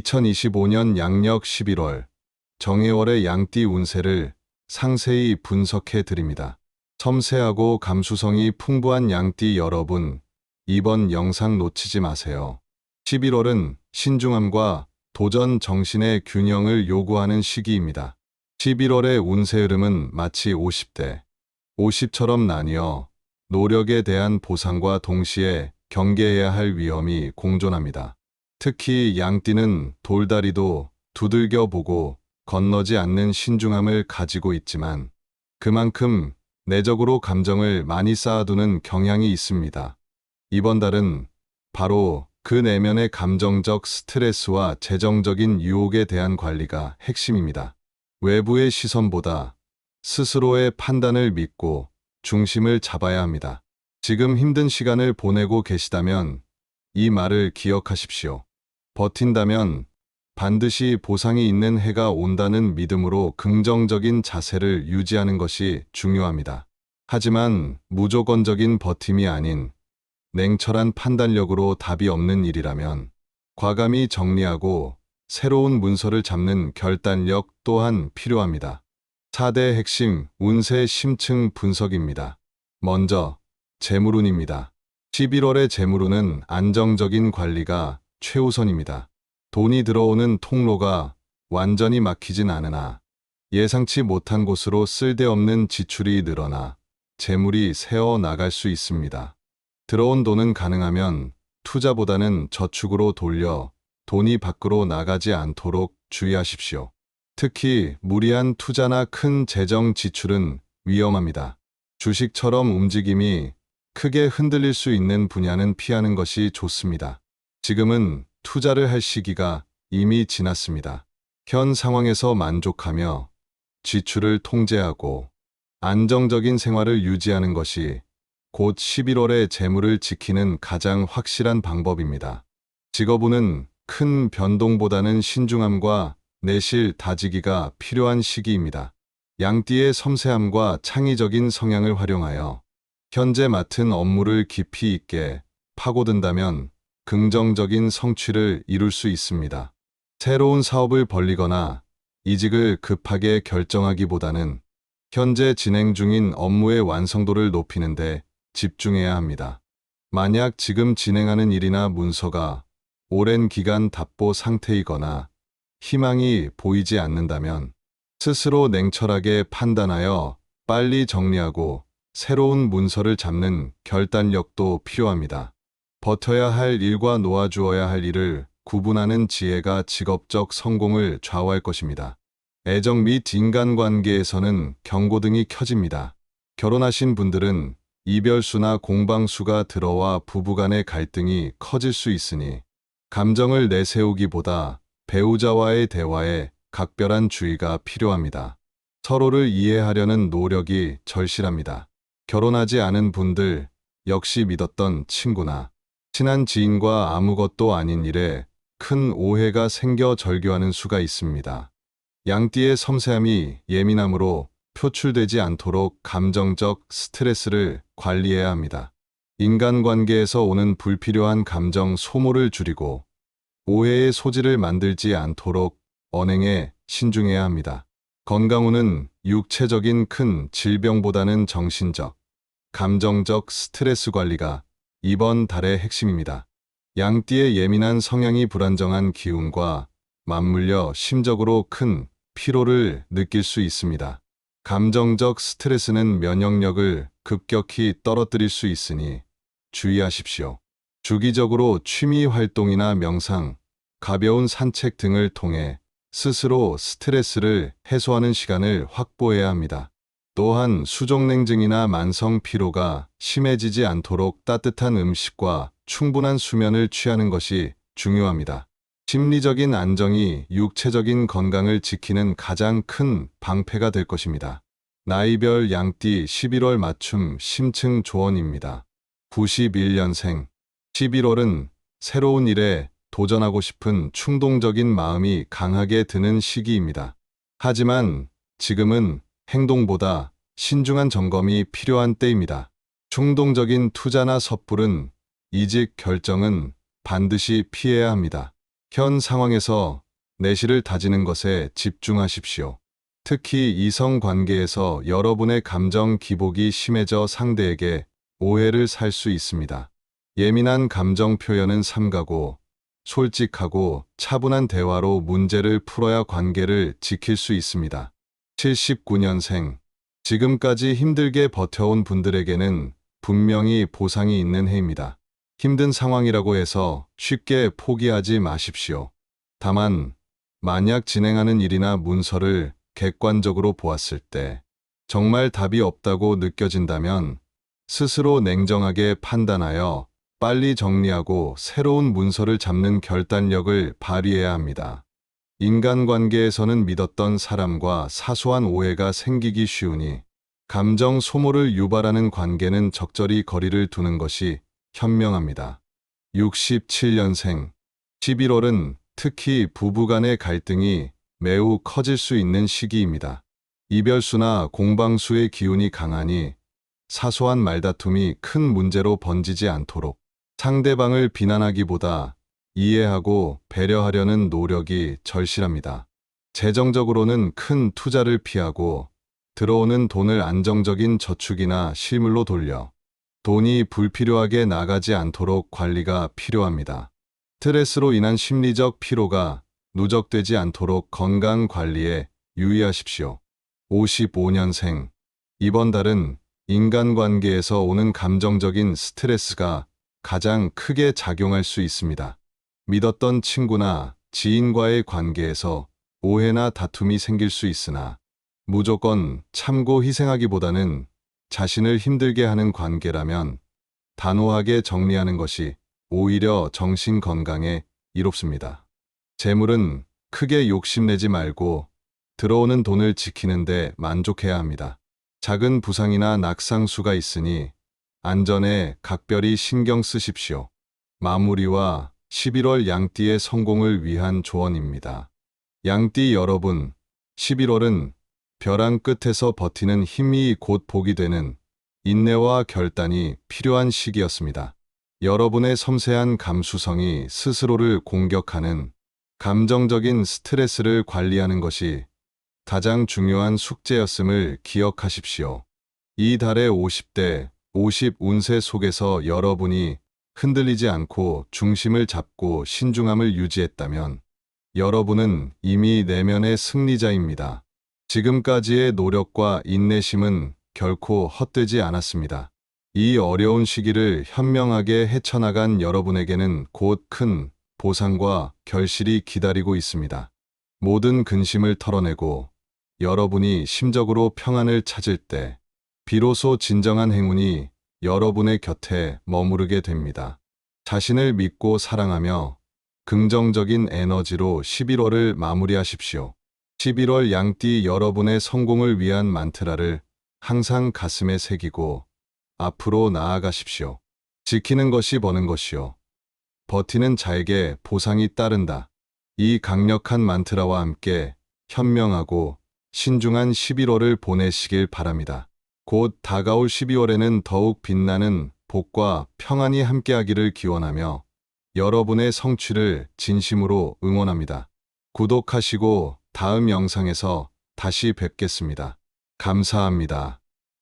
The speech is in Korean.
2025년 양력 11월 정해월의 양띠 운세를 상세히 분석해 드립니다. 섬세하고 감수성이 풍부한 양띠 여러분, 이번 영상 놓치지 마세요. 11월은 신중함과 도전 정신의 균형을 요구하는 시기입니다. 11월의 운세 흐름은 마치 50대, 50처럼 나뉘어 노력에 대한 보상과 동시에 경계해야 할 위험이 공존합니다. 특히 양띠는 돌다리도 두들겨 보고 건너지 않는 신중함을 가지고 있지만 그만큼 내적으로 감정을 많이 쌓아두는 경향이 있습니다. 이번 달은 바로 그 내면의 감정적 스트레스와 재정적인 유혹에 대한 관리가 핵심입니다. 외부의 시선보다 스스로의 판단을 믿고 중심을 잡아야 합니다. 지금 힘든 시간을 보내고 계시다면 이 말을 기억하십시오. 버틴다면 반드시 보상이 있는 해가 온다는 믿음으로 긍정적인 자세를 유지하는 것이 중요합니다. 하지만 무조건적인 버팀이 아닌 냉철한 판단력으로 답이 없는 일이라면 과감히 정리하고 새로운 문서를 잡는 결단력 또한 필요합니다. 4대 핵심 운세 심층 분석입니다. 먼저 재물운입니다. 11월의 재물운은 안정적인 관리가 최우선입니다. 돈이 들어오는 통로가 완전히 막히진 않으나 예상치 못한 곳으로 쓸데없는 지출이 늘어나 재물이 새어 나갈 수 있습니다. 들어온 돈은 가능하면 투자보다는 저축으로 돌려 돈이 밖으로 나가지 않도록 주의하십시오. 특히 무리한 투자나 큰 재정 지출은 위험합니다. 주식처럼 움직임이 크게 흔들릴 수 있는 분야는 피하는 것이 좋습니다. 지금은 투자를 할 시기가 이미 지났습니다. 현 상황에서 만족하며 지출을 통제하고 안정적인 생활을 유지하는 것이 곧 11월의 재물을 지키는 가장 확실한 방법입니다. 직업운은 큰 변동보다는 신중함과 내실 다지기가 필요한 시기입니다. 양띠의 섬세함과 창의적인 성향을 활용하여 현재 맡은 업무를 깊이 있게 파고든다면 긍정적인 성취를 이룰 수 있습니다. 새로운 사업을 벌리거나 이직을 급하게 결정하기보다는 현재 진행 중인 업무의 완성도를 높이는데 집중해야 합니다. 만약 지금 진행하는 일이나 문서가 오랜 기간 답보 상태이거나 희망이 보이지 않는다면 스스로 냉철하게 판단하여 빨리 정리하고 새로운 문서를 잡는 결단력도 필요합니다. 버텨야 할 일과 놓아주어야 할 일을 구분하는 지혜가 직업적 성공을 좌우할 것입니다. 애정 및 인간관계에서는 경고등이 켜집니다. 결혼하신 분들은 이별수나 공방수가 들어와 부부간의 갈등이 커질 수 있으니 감정을 내세우기보다 배우자와의 대화에 각별한 주의가 필요합니다. 서로를 이해하려는 노력이 절실합니다. 결혼하지 않은 분들 역시 믿었던 친구나 친한 지인과 아무것도 아닌 일에 큰 오해가 생겨 절교하는 수가 있습니다. 양띠의 섬세함이 예민함으로 표출되지 않도록 감정적 스트레스를 관리해야 합니다. 인간관계에서 오는 불필요한 감정 소모를 줄이고 오해의 소지를 만들지 않도록 언행에 신중해야 합니다. 건강운은 육체적인 큰 질병보다는 정신적, 감정적 스트레스 관리가 이번 달의 핵심입니다. 양띠의 예민한 성향이 불안정한 기운과 맞물려 심적으로 큰 피로를 느낄 수 있습니다. 감정적 스트레스는 면역력을 급격히 떨어뜨릴 수 있으니 주의하십시오. 주기적으로 취미 활동이나 명상, 가벼운 산책 등을 통해 스스로 스트레스를 해소하는 시간을 확보해야 합니다. 또한 수족냉증이나 만성 피로가 심해지지 않도록 따뜻한 음식과 충분한 수면을 취하는 것이 중요합니다. 심리적인 안정이 육체적인 건강을 지키는 가장 큰 방패가 될 것입니다. 나이별 양띠 11월 맞춤 심층 조언입니다. 91년생 11월은 새로운 일에 도전하고 싶은 충동적인 마음이 강하게 드는 시기입니다. 하지만 지금은 행동보다 신중한 점검이 필요한 때입니다. 충동적인 투자나 섣부른 이직 결정은 반드시 피해야 합니다. 현 상황에서 내실을 다지는 것에 집중하십시오. 특히 이성 관계에서 여러분의 감정 기복이 심해져 상대에게 오해를 살 수 있습니다. 예민한 감정 표현은 삼가고 솔직하고 차분한 대화로 문제를 풀어야 관계를 지킬 수 있습니다. 79년생. 지금까지 힘들게 버텨온 분들에게는 분명히 보상이 있는 해입니다. 힘든 상황이라고 해서 쉽게 포기하지 마십시오. 다만, 만약 진행하는 일이나 문서를 객관적으로 보았을 때 정말 답이 없다고 느껴진다면 스스로 냉정하게 판단하여 빨리 정리하고 새로운 문서를 잡는 결단력을 발휘해야 합니다. 인간관계에서는 믿었던 사람과 사소한 오해가 생기기 쉬우니 감정 소모를 유발하는 관계는 적절히 거리를 두는 것이 현명합니다. 67년생 11월은 특히 부부간의 갈등이 매우 커질 수 있는 시기입니다. 이별수나 공방수의 기운이 강하니 사소한 말다툼이 큰 문제로 번지지 않도록 상대방을 비난하기보다 이해하고 배려하려는 노력이 절실합니다. 재정적으로는 큰 투자를 피하고 들어오는 돈을 안정적인 저축이나 실물로 돌려 돈이 불필요하게 나가지 않도록 관리가 필요합니다. 스트레스로 인한 심리적 피로가 누적되지 않도록 건강 관리에 유의하십시오. 55년생. 이번 달은 인간관계에서 오는 감정적인 스트레스가 가장 크게 작용할 수 있습니다. 믿었던 친구나 지인과의 관계에서 오해나 다툼이 생길 수 있으나 무조건 참고 희생하기보다는 자신을 힘들게 하는 관계라면 단호하게 정리하는 것이 오히려 정신 건강에 이롭습니다. 재물은 크게 욕심내지 말고 들어오는 돈을 지키는데 만족해야 합니다. 작은 부상이나 낙상수가 있으니 안전에 각별히 신경 쓰십시오. 마무리와 11월 양띠의 성공을 위한 조언입니다. 양띠 여러분, 11월은 벼랑 끝에서 버티는 힘이 곧 복이 되는 인내와 결단이 필요한 시기였습니다. 여러분의 섬세한 감수성이 스스로를 공격하는 감정적인 스트레스를 관리하는 것이 가장 중요한 숙제였음을 기억하십시오. 이 달의 50대 50 운세 속에서 여러분이 흔들리지 않고 중심을 잡고 신중함을 유지했다면 여러분은 이미 내면의 승리자입니다. 지금까지의 노력과 인내심은 결코 헛되지 않았습니다. 이 어려운 시기를 현명하게 헤쳐나간 여러분에게는 곧 큰 보상과 결실이 기다리고 있습니다. 모든 근심을 털어내고 여러분이 심적으로 평안을 찾을 때 비로소 진정한 행운이 여러분의 곁에 머무르게 됩니다. 자신을 믿고 사랑하며 긍정적인 에너지로 11월을 마무리하십시오. 11월 양띠 여러분의 성공을 위한 만트라를 항상 가슴에 새기고 앞으로 나아가십시오. 지키는 것이 버는 것이요. 버티는 자에게 보상이 따른다. 이 강력한 만트라와 함께 현명하고 신중한 11월을 보내시길 바랍니다. 곧 다가올 12월에는 더욱 빛나는 복과 평안이 함께하기를 기원하며 여러분의 성취를 진심으로 응원합니다. 구독하시고 다음 영상에서 다시 뵙겠습니다. 감사합니다.